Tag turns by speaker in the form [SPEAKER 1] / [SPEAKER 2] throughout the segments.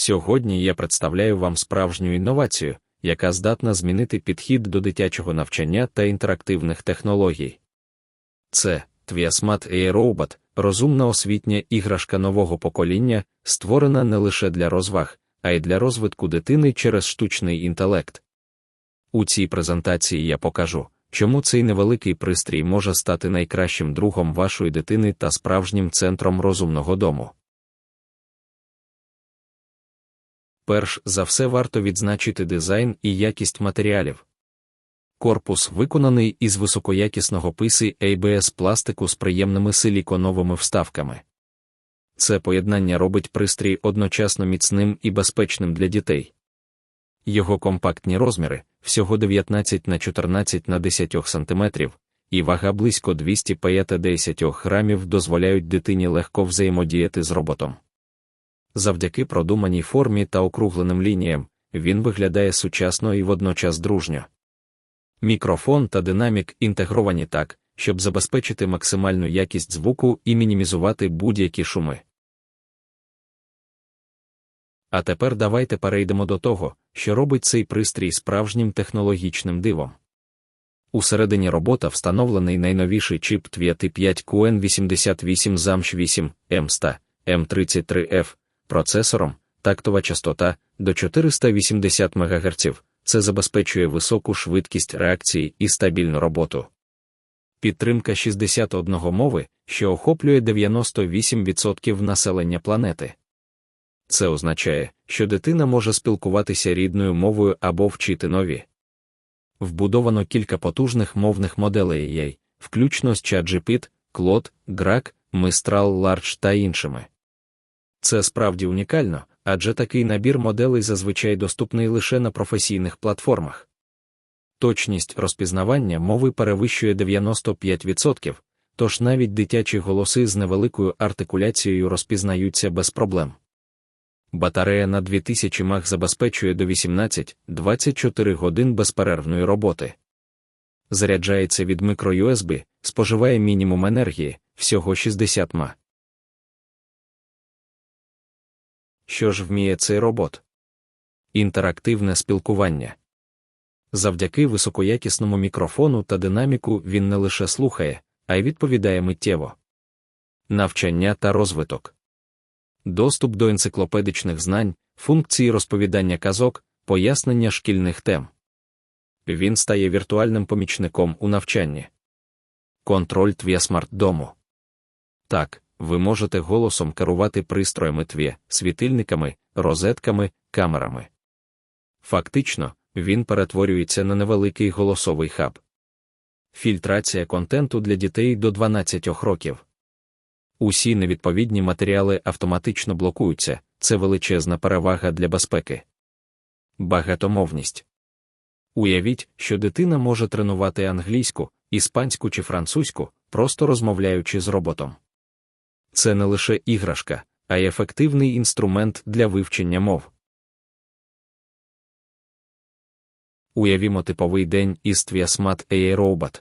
[SPEAKER 1] Сьогодні я представляю вам справжню інновацію, яка здатна змінити підхід до дитячого навчання та інтерактивних технологій. Це Twiasmat AI розумна освітня іграшка нового покоління, створена не лише для розваг, а й для розвитку дитини через штучний інтелект. У цій презентації я покажу, чому цей невеликий пристрій може стати найкращим другом вашої дитини та справжнім центром розумного дому. Перш за все варто відзначити дизайн і якість матеріалів. Корпус виконаний із високоякісного писи ABS пластику з приємними силіконовими вставками. Це поєднання робить пристрій одночасно міцним і безпечним для дітей. Його компактні розміри всього 19 на 14 на 10 см, і вага близько 250 грамів дозволяють дитині легко взаємодіяти з роботом. Завдяки продуманій формі та округленим лініям він виглядає сучасно і водночас дружньо. Мікрофон та динамік інтегровані так, щоб забезпечити максимальну якість звуку і мінімізувати будь-які шуми. А тепер давайте перейдемо до того, що робить цей пристрій справжнім технологічним дивом. Усередині робота встановлений найновіший чип TVT 5 QN88 zamsh 8 M100 M33F процесором, тактова частота до 480 МГц. Це забезпечує високу швидкість реакції і стабільну роботу. Підтримка 61 мови, що охоплює 98% населення планети. Це означає, що дитина може спілкуватися рідною мовою або вчити нові. Вбудовано кілька потужних мовних моделей AI, включно з ChatGPT, Claude, Grok, Mistral Large та іншими. Це справді унікально, адже такий набір моделей зазвичай доступний лише на професійних платформах. Точність розпізнавання мови перевищує 95%, тож навіть дитячі голоси з невеликою артикуляцією розпізнаються без проблем. Батарея на 2000 мах забезпечує до 18-24 годин безперервної роботи. Заряджається від мікро-USB, споживає мінімум енергії, всього 60 ма. Що ж вміє цей робот? Інтерактивне спілкування. Завдяки високоякісному мікрофону та динаміку він не лише слухає, а й відповідає миттєво. Навчання та розвиток. Доступ до енциклопедичних знань, функції розповідання казок, пояснення шкільних тем. Він стає віртуальним помічником у навчанні. Контроль твія смарт-дому. Так, ви можете голосом керувати пристроями тві, світильниками, розетками, камерами. Фактично, він перетворюється на невеликий голосовий хаб. Фільтрація контенту для дітей до 12 років. Усі невідповідні матеріали автоматично блокуються, це величезна перевага для безпеки. Багатомовність. Уявіть, що дитина може тренувати англійську, іспанську чи французьку, просто розмовляючи з роботом. Це не лише іграшка, а й ефективний інструмент для вивчення мов. Уявімо типовий день із Twiasmat AI.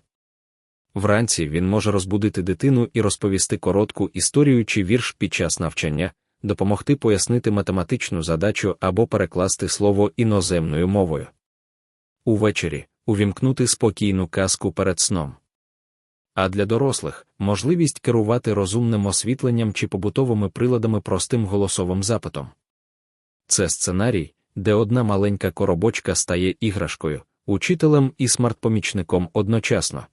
[SPEAKER 1] Вранці він може розбудити дитину і розповісти коротку історію чи вірш під час навчання, допомогти пояснити математичну задачу або перекласти слово іноземною мовою. Увечері увімкнути спокійну казку перед сном. А для дорослих можливість керувати розумним освітленням чи побутовими приладами простим голосовим запитом. Це сценарій, де одна маленька коробочка стає іграшкою, учителем і смарт-помічником одночасно.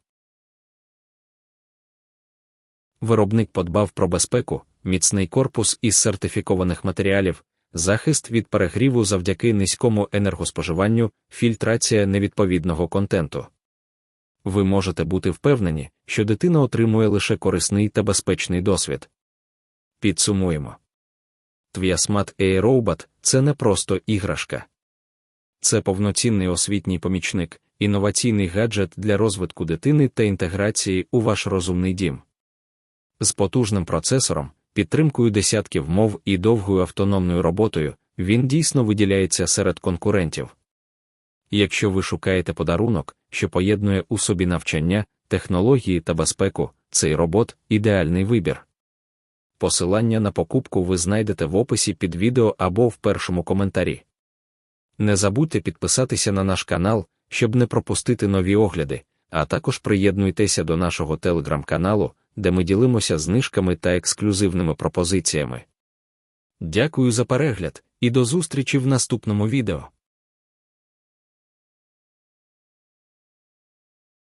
[SPEAKER 1] Виробник подбав про безпеку, міцний корпус із сертифікованих матеріалів, захист від перегріву завдяки низькому енергоспоживанню, фільтрація невідповідного контенту. Ви можете бути впевнені, що дитина отримує лише корисний та безпечний досвід. Підсумуємо. Твіасмат AI – це не просто іграшка. Це повноцінний освітній помічник, інноваційний гаджет для розвитку дитини та інтеграції у ваш розумний дім. З потужним процесором, підтримкою десятків мов і довгою автономною роботою, він дійсно виділяється серед конкурентів. Якщо ви шукаєте подарунок, що поєднує у собі навчання, технології та безпеку, цей робот ідеальний вибір. Посилання на покупку ви знайдете в описі під відео або в першому коментарі. Не забудьте підписатися на наш канал, щоб не пропустити нові огляди, а також приєднуйтеся до нашого телеграм-каналу, де ми ділимося знижками та ексклюзивними пропозиціями. Дякую за перегляд і до зустрічі в наступному відео.